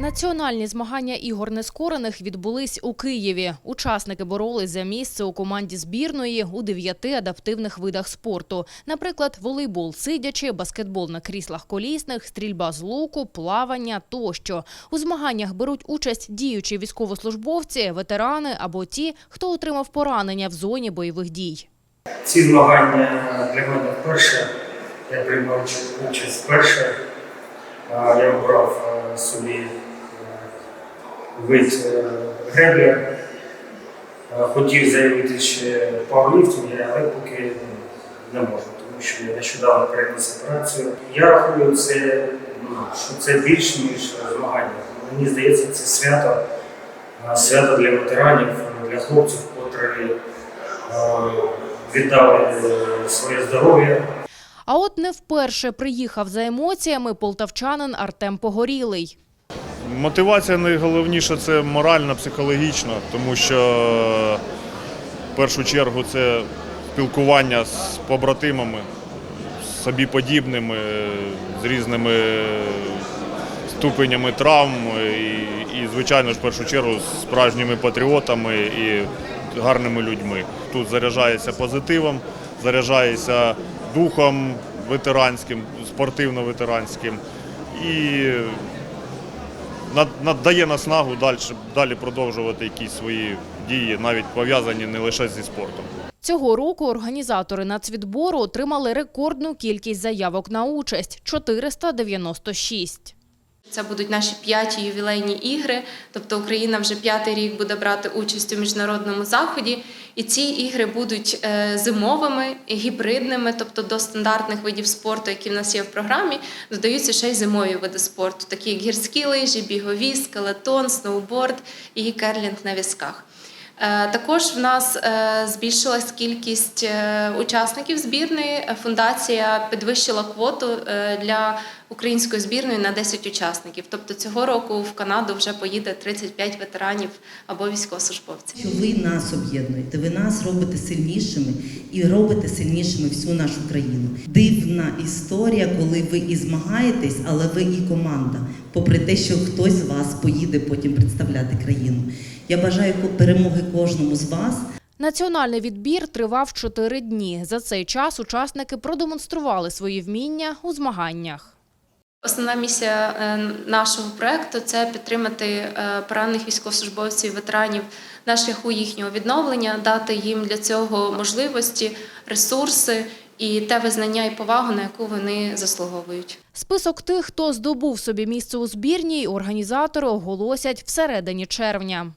Національні змагання ігор нескорених відбулись у Києві. Учасники боролись за місце у команді збірної у дев'яти адаптивних видах спорту. Наприклад, волейбол сидячи, баскетбол на кріслах колісних, стрільба з луку, плавання тощо. У змаганнях беруть участь діючі військовослужбовці, ветерани або ті, хто отримав поранення в зоні бойових дій. Ці змагання для мене вперше. Я приймав участь вперше. Я обрав е, собі вид е, греблі. Е, Хотів заявити ще пауерліфтинг, але поки ну, не можу, тому що я нещодавно переніс операцію. Я рахую це, ну, що це більше, ніж змагання. Мені здається, це свято, е, свято для ветеранів, для хлопців, котрі віддали своє здоров'я А от не вперше приїхав за емоціями полтавчанин Артем Погорілий. Мотивація найголовніше це моральна, психологічна, тому що е, в першу чергу це спілкування з побратимами, з собі подібними, з різними ступенями травм і, і, звичайно ж, в першу чергу з справжніми патріотами і гарними людьми. Тут заряджається позитивом, заряджається духом ветеранським, спортивно-ветеранським. І надає наснагу далі, далі продовжувати якісь свої дії, навіть пов'язані не лише зі спортом. Цього року організатори нацвідбору отримали рекордну кількість заявок на участь – 496. Це будуть наші п'яті ювілейні ігри. Тобто Україна вже п'ятий рік буде брати участь у міжнародному заході. І ці ігри будуть е, зимовими, гібридними, тобто до стандартних видів спорту, які в нас є в програмі, додаються ще й зимові види спорту, такі як гірські лижі, бігові, скелетон, сноуборд і керлінг на візках. Е, Також в нас е, збільшилась кількість е, учасників збірної. Фундація підвищила квоту для української збірної на 10 учасників. Тобто цього року в Канаду вже поїде 35 ветеранів або військовослужбовців. Що ви нас об'єднуєте, ви нас робите сильнішими і робите сильнішими всю нашу країну. Дивна історія, коли ви і змагаєтесь, але ви і команда. Попри те, що хтось з вас поїде потім представляти країну. Я бажаю перемоги кожному з вас. Національний відбір тривав 4 дні. За цей час учасники продемонстрували свої вміння у змаганнях. Основна місія е, нашого проекту це підтримати е, поранених військовослужбовців, ветеранів на шляху їхнього відновлення, дати їм для цього можливості, ресурси і те визнання і повагу, на яку вони заслуговують. Список тих, хто здобув собі місце у збірній, організатори оголосять всередині червня.